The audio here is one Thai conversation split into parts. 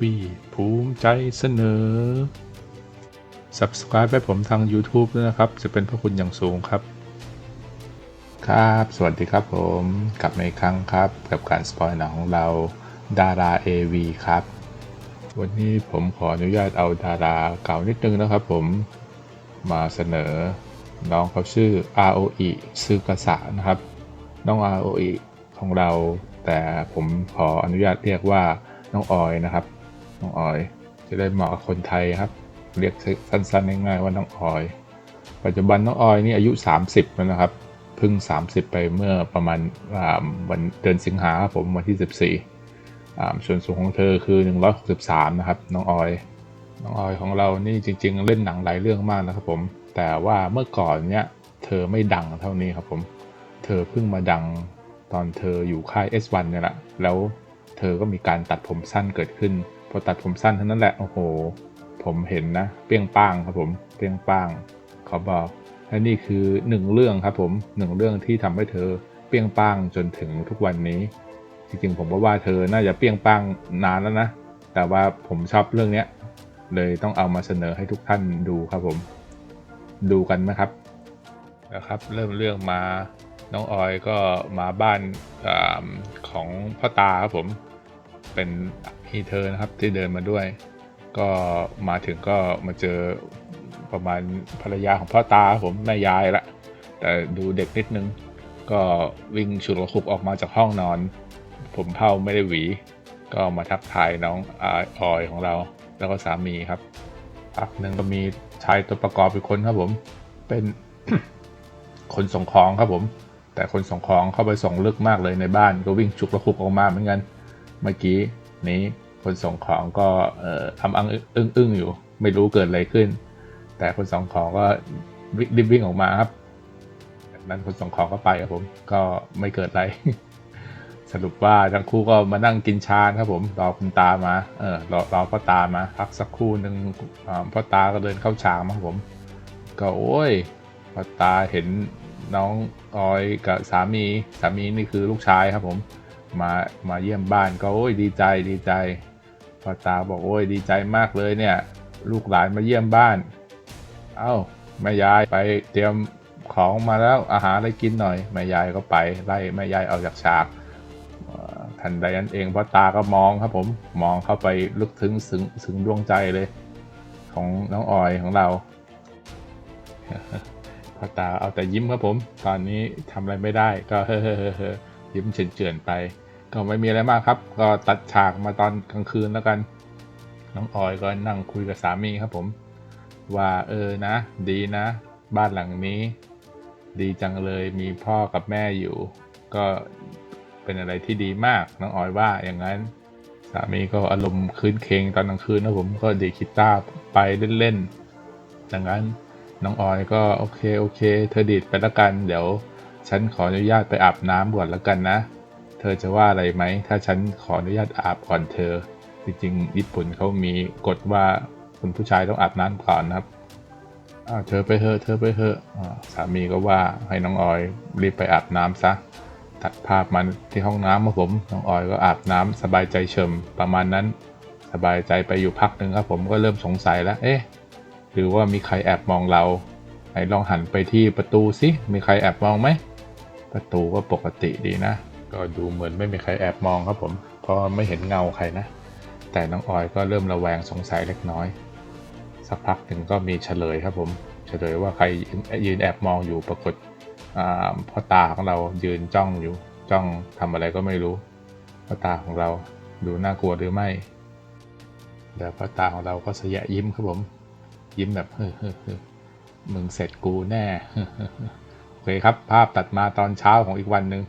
วีภูมิใจเสนอ Subscribe ให้ผมทาง YouTube ด้วยนะครับ จะเป็นพระคุณอย่างสูงครับ ครับ สวัสดีครับผมกลับมาอีกครั้งครับ กับการสปอยหนังของเราดารา AV ครับ วันนี้ผมขออนุญาตเอาดาราเก่านิดนึงนะครับผมมาเสนอ น้องเขาชื่อ ROE ซึกาสะนะครับ น้อง ROE ของเรา แต่ผมขออนุญาตเรียกว่าน้องออยนะครับ น้องออย จะได้เหมาะกับคนไทยครับ เรียกสั้นๆง่ายๆว่าน้องออย ปัจจุบันน้องออยนี่อายุ 30 แล้วนะครับเพิ่ง 30 ไปเมื่อประมาณาวันเดือนสิงหาครับผมวันที่ 14ส่วนสูงของเธอคือ 163 นะครับ น้องออย น้องออยของเรานี่จริง ๆ เล่นหนังหลายเรื่องมากนะครับผม แต่ว่าเมื่อก่อนเนี้ยเธอไม่ดังเท่านี้ครับผม เธอเพิ่งมาดังตอนเธออยู่ค่าย S1 เนี่ยแหละ แล้วเธอก็มีการตัดผมสั้นเกิดขึ้น พอตัดผมสั้นเท่านั้นแหละโอ้โห ผมเห็นนะ เปรี้ยงป้างครับผมเปรี้ยงป้างเขาบอกและนี่คือหนึ่งเรื่องครับผมหนึ่งเรื่องที่ทำให้เธอเปรี้ยงป้างจนถึงทุกวันนี้จริงๆผมก็ว่าเธอน่าจะเปรี้ยงป้างนานแล้วนะแต่ว่าผมชอบเรื่องเนี้ยเลยต้องเอามาเสนอให้ทุกท่านดูครับผม ดูกันไหมครับนะครับ เริ่มเรื่องมาน้องออยก็มาบ้านอของพ่อตาครับผม เป็น ฮีเธอนะครับที่เดินมาด้วย ก็มาถึงก็มาเจอประมาณภรรยาของพ่อตาผมแม่ยายละแต่ดูเด็กนิดนึง ก็วิ่งฉุดกระคุกออกมาจากห้องนอน ผมเผาไม่ได้หวี ก็มาทักทายน้องอออยของเรา แล้วก็สามีครับพักหนึ่งก็มีชายตัวประกอบอีกคนครับผม เป็นคนส่งของครับผม แต่คนส่งของเข้าไปส่งลึกมากเลยในบ้าน ก็วิ่งฉุกระคุกออกมาเหมือนกัน เมื่อกี้นี้ คนส่งของก็เอ่อทำอังอึ้งอึ้งๆอยู่ ไม่รู้เกิดอะไรขึ้น แต่คนส่งของก็วิ่งรีบวิ่งออกมาครับจากนั้นคนส่งของก็ไปครับผม ก็ไม่เกิดอะไร สรุปว่าทั้งคู่ก็มานั่งกินชาครับผมรอคุณตามาเออรอรอพ่อตามาพักสักครู่หนึ่งพ่อตาก็เดินเข้าฉากมาครับผม ก็โอ้ยพ่อตาเห็นน้องออยกับสามีสามีนี่คือลูกชายครับผมมามาเยี่ยมบ้านก็โอ้ยดีใจดีใจ พ่อตาบอกโอ้ยดีใจมากเลยเนี่ย ลูกหลานมาเยี่ยมบ้าน เอ้าแม่ยายไปเตรียมของมาแล้วอาหารอะไรกินหน่อยแม่ยายก็ไปไล่แม่ยายออกจากฉากทันใดนั้นเองพ่อตาก็มองครับผมมองเข้าไปลึกถึงสึงสึงดวงใจเลย ของน้องออยของเราพ่อตาเอาแต่ยิ้มครับผม ตอนนี้ทำอะไรไม่ได้ก็เฮ้อยิ้มเฉื่อนๆไป ก็ไม่มีอะไรมากครับ ก็ตัดฉากมาตอนกลางคืนแล้วกัน น้องออยก็นั่งคุยกับสามีครับผม ว่าเออนะ ดีนะ บ้านหลังนี้ ดีจังเลยมีพ่อกับแม่อยู่ ก็เป็นอะไรที่ดีมากน้องออยว่าอย่างนั้น สามีก็อารมณ์คืนเคงตอนกลางคืนนะผมก็ดีดกีตาไปเล่นๆดังนั้นน้องออยก็โอเคโอเค เธอดีดไปละกัน เดี๋ยวฉันขออนุญาตไปอาบน้ำก่อนละกันนะ เธอจะว่าอะไรไหม ถ้าฉันขออนุญาตอาบก่อนเธอ จริงๆ ญี่ปุ่นเขามีกฎว่าคุณผู้ชายต้องอาบน้ำก่อนนะครับอ้าวเธอไปเถอะเธอไปเถอะสามีก็ว่าให้น้องออยรีบไปอาบน้ำซะ ตัดภาพมาที่ห้องน้ำครับผม น้องออยก็อาบน้ำสบายใจเฉิมประมาณนั้น สบายใจไปอยู่พักหนึ่งครับผมก็เริ่มสงสัยแล้ว เอ๊ะ หรือว่ามีใครแอบมองเราไหนลองหันไปที่ประตูสิ มีใครแอบมองไหม ประตูก็ปกติดีนะ ก็ดูเหมือนไม่มีใครแอบมองครับผม เพราะไม่เห็นเงาใครนะ แต่น้องออยก็เริ่มระแวงสงสัยเล็กน้อย สักพักหนึ่งก็มีเฉลยครับผม เฉลยว่าใครยืนแอบมองอยู่ปรากฏอ่าพ่อตาของเรายืนจ้องอยู่ จ้องทำอะไรก็ไม่รู้พ่อตาของเราดูน่ากลัวหรือไม่แล้วพ่อตาของเราก็สยะยิ้มครับผม ยิ้มแบบเฮ้อเฮ้อเฮ้อมึงเสร็จกูแน่โอเคครับ ภาพตัดมาตอนเช้าของอีกวันหนึ่ง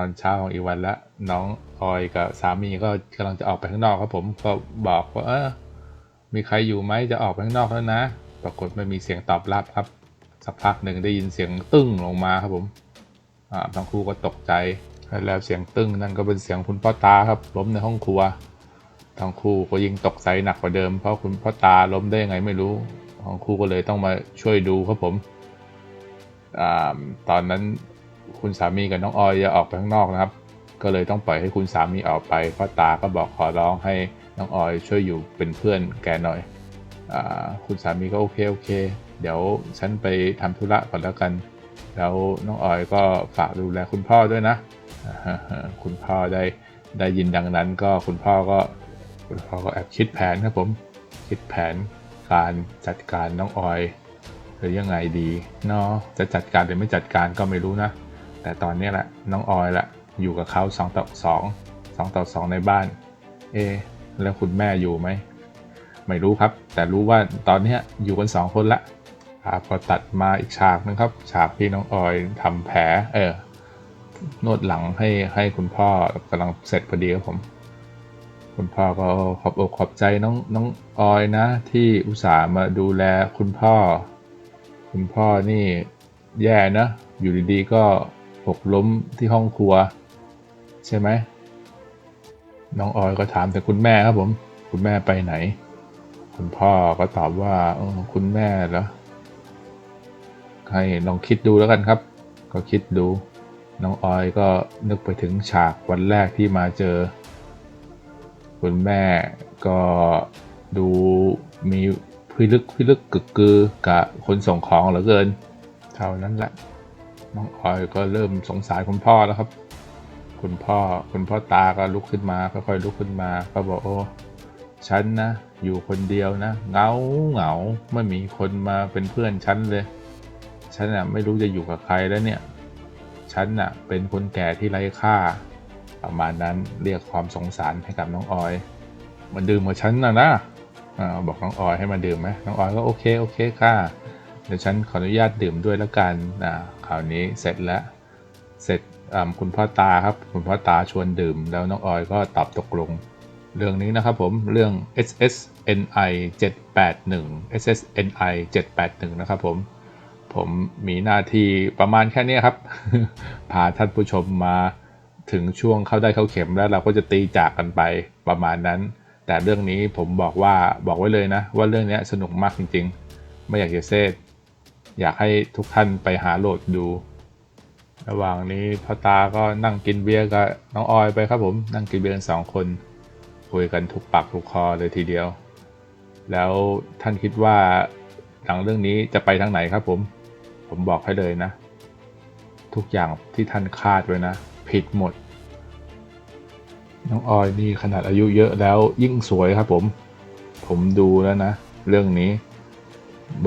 อนเช้าของอีกวันละน้องออยกับสามีก็กำลังจะออกไปข้างนอกครับผมก็บอกว่าเออมีใครอยู่ไหมจะออกไปข้างนอกแล้วนะ ปรากฏไม่มีเสียงตอบรับครับ สักพักหนึ่งได้ยินเสียงตึ้งลงมาครับผมอ่าทั้งคู่ก็ตกใจแล้วเสียงตึ้งนั่นก็เป็นเสียงคุณพ่อตาครับล้มในห้องครัวทั้งคู่ก็ยิ่งตกใจหนักกว่าเดิมเพราะคุณพ่อตาล้มได้ยังไงไม่รู้ทั้งคู่ก็เลยต้องมาช่วยดูครับผมอาตอนนั้น คุณสามีกับน้องออยจะออกไปข้างนอกนะครับ ก็เลยต้องปล่อยให้คุณสามีออกไปพ่อตาก็บอกขอร้องให้น้องออยช่วยอยู่เป็นเพื่อนแกหน่อยอคุณสามีก็โอเคโอเค เดี๋ยวฉันไปทำธุระก่อนแล้วกัน แล้วน้องออยก็ฝากดูแลคุณพ่อด้วยนะ คุณพ่อได้ได้ยินดังนั้นก็คุณพ่อก็คุณพ่อก็แอบคิดแผนครับผมคิดแผนการจัดการน้องออยหรือยังไงดีเนาะจะจัดการหรือไม่จัดการก็ไม่รู้นะ แต่ตอนนี้แหละน้องออยละอยู่กับเขา2ต่อ2 2ต่อ2ในบ้าน เอ แล้วคุณแม่อยู่ไหม ไม่รู้ครับ แต่รู้ว่าตอนนี้อยู่กัน 2 คนละครับพอตัดมาอีกฉากนึงครับ ฉากที่น้องออยทำแผล เออ นวดหลังให้ให้คุณพ่อกำลังเสร็จพอดีครับผม คุณพ่อก็ขอบอกขอบใจน้องน้องออยนะ ที่อุตส่าห์มาดูแลคุณพ่อ คุณพ่อนี่แย่นะ อยู่ดีๆก็ หกล้มที่ห้องครัว ใช่ไหมน้องออยก็ถามแต่คุณแม่ครับผม คุณแม่ไปไหน คุณพ่อก็ตอบว่าออคุณแม่เหรอให้ลองคิดดูแล้วกันครับ ก็คิดดู น้องออยก็นึกไปถึงฉากวันแรกที่มาเจอ คุณแม่ก็ดูมีพิลึกพิลึกกึกกือกับคนส่งของเหลือเกิน เท่านั้นแหละ น้องออยก็เริ่มสงสารคุณพ่อแล้วครับ คุณพ่อคุณพ่อตาก็ลุกขึ้นมาค่อยๆลุกขึ้นมา ก็บอกโอ้ฉันนะอยู่คนเดียวนะเหงาเหงาไม่มีคนมาเป็นเพื่อนฉันเลย ฉันอะไม่รู้จะอยู่กับใครแล้วเนี่ย ฉันน่ะเป็นคนแก่ที่ไร้ค่า ประมาณนั้นเรียกความสงสารให้กับน้องออยมาดื่มกับฉันนะนะอบอกน้องออยให้มาดื่มไหมน้องออยก็โอเคโอเคค่ะ ดี๋ยวฉันขออนุญาตดื่มด้วยแล้วกันนะคราวนี้เสร็จแล้ว เสร็จคุณพ่อตาครับ คุณพ่อตาชวนดื่ม แล้วน้องออยก็ตอบตกลง เรื่องนี้นะครับผมเรื่อง SSNI 781 SSNI 781 นะครับผมผมมีหน้าที่ประมาณแค่นี้ครับ พาท่านผู้ชมมาถึงช่วงเข้าได้เข้าเข็มแล้วเราก็จะตีจากกันไปประมาณนั้น แต่เรื่องนี้ผมบอกว่าบอกไว้เลยนะ ว่าเรื่องนี้สนุกมากจริงๆ ไม่อยากจะเซต อยากให้ทุกท่านไปหาโหลดดู ระหว่างนี้พ่อตาก็นั่งกินเบียร์กับน้องออยไปครับผมนั่งกินเบียร์กันสองคนคุยกันทุกปากทุกคอเลยทีเดียว แล้วท่านคิดว่าหนังเรื่องนี้จะไปทางไหนครับผม ผมบอกให้เลยนะ ทุกอย่างที่ท่านคาดไว้นะ ผิดหมด น้องออยนี่ขนาดอายุเยอะแล้วยิ่งสวยครับผม ผมดูแล้วนะ เรื่องนี้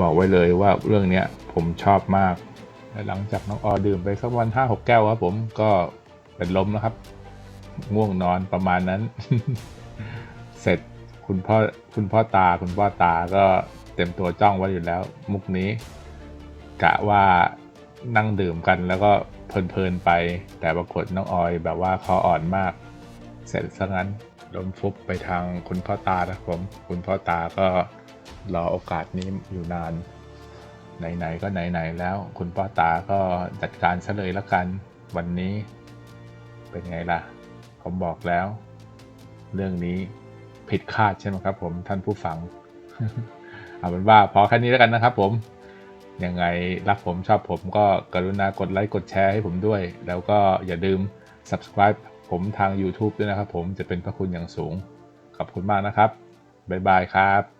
บอกไว้เลยว่าเรื่องเนี้ย ผมชอบมากและหลังจากน้องออยดื่มไปสักวันห้าหกแก้วครับผมก็เป็นลมแล้วครับ ง่วงนอนประมาณนั้น เสร็จคุณพ่อคุณพ่อตาคุณพ่อตาก็เต็มตัวจ้องไว้อยู่แล้ว มุกนี้ กะว่านั่งดื่มกันแล้วก็เพลินๆไป แต่ปรากฏน้องออยแบบว่าคออ่อนมาก เสร็จซะงั้นล้มฟุบไปทางคุณพ่อตานะครับผม คุณพ่อตาก็รอโอกาสนี้อยู่นาน ไหนๆก็ไหนๆแล้ว คุณพ่อตาก็จัดการซะเลยละกันวันนี้ เป็นไงล่ะ ผมบอกแล้ว เรื่องนี้ผิดคาดใช่ไหมครับ ผมท่านผู้ฟัง เอาเป็นว่าพอแค่นี้แล้วกันนะครับผมยังไงรักผมชอบผมก็กรุณากดไลค์กดแชร์ให้ผมด้วย แล้วก็อย่าลืม subscribe ผมทาง YouTube ด้วยนะครับผมจะเป็นพระคุณอย่างสูง ขอบคุณมากนะครับ บ๊ายบายครับ